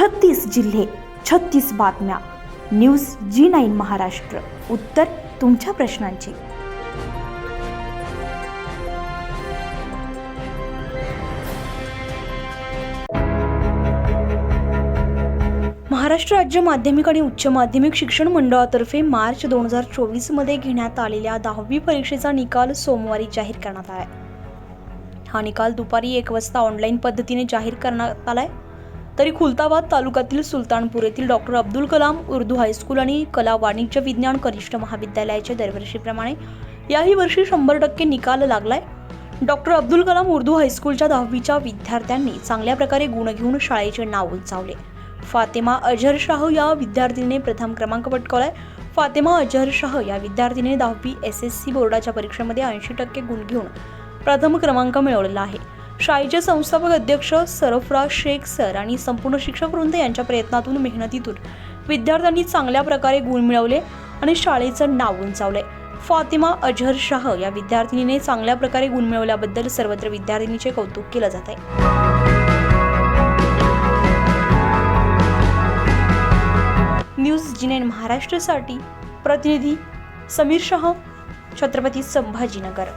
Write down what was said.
छत्तीस जिल्हे छत्तीस बातम्या. News G nine Maharashtra. उत्तर तुमच्या प्रश्नांची. महाराष्ट्र राज्य माध्यमिक आणि उच्च माध्यमिक शिक्षण मंडळातर्फे मार्च दोन हजार चोवीसमध्ये घेण्यात आलेल्या दहावी परीक्षेचा निकाल सोमवारी जाहीर करण्यात आला हा निकाल दुपारी एक वाजता ऑनलाईन पद्धतीने जाहीर करण्यात आला आहे तरी खुलताबाद तालुक्यातील सुलतानपूर येथील doctor Abdul Kalam Urdu high school आणि कला वाणिज्य विज्ञान कनिष्ठ महाविद्यालयाच्या दरवर्षीप्रमाणे याही वर्षी शंभर टक्के निकाल लागलाय. डॉक्टर अब्दुल कलाम उर्दू हायस्कूलच्या दहावीच्या विद्यार्थ्यांनी चांगल्या प्रकारे गुण घेऊन शाळेचे नाव उंचावले. फातेमा अजहर शाह या विद्यार्थिनीने प्रथम क्रमांक पटकावलाय. फातेमा अजहर शाह या विद्यार्थिनीने दहावी एस एस सी बोर्डाच्या परीक्षेमध्ये ऐंशी टक्के गुण घेऊन प्रथम क्रमांक मिळवलेला आहे. शाळेचे संस्थापक अध्यक्ष सरफराज शेख सर आणि संपूर्ण शिक्षक वृंद यांच्या प्रयत्नातून मेहनतीतून विद्यार्थ्यांनी चांगल्या प्रकारे गुण मिळवले आणि शाळेचं नाव उंचावले. फातिमा अजहर शाह या विद्यार्थिनीने चांगल्या प्रकारे गुण मिळवल्याबद्दल सर्वत्र विद्यार्थिनीचे कौतुक केलं जात आहे. न्यूज जिनेन महाराष्ट्रासाठी प्रतिनिधी समीर शाह छत्रपती संभाजीनगर.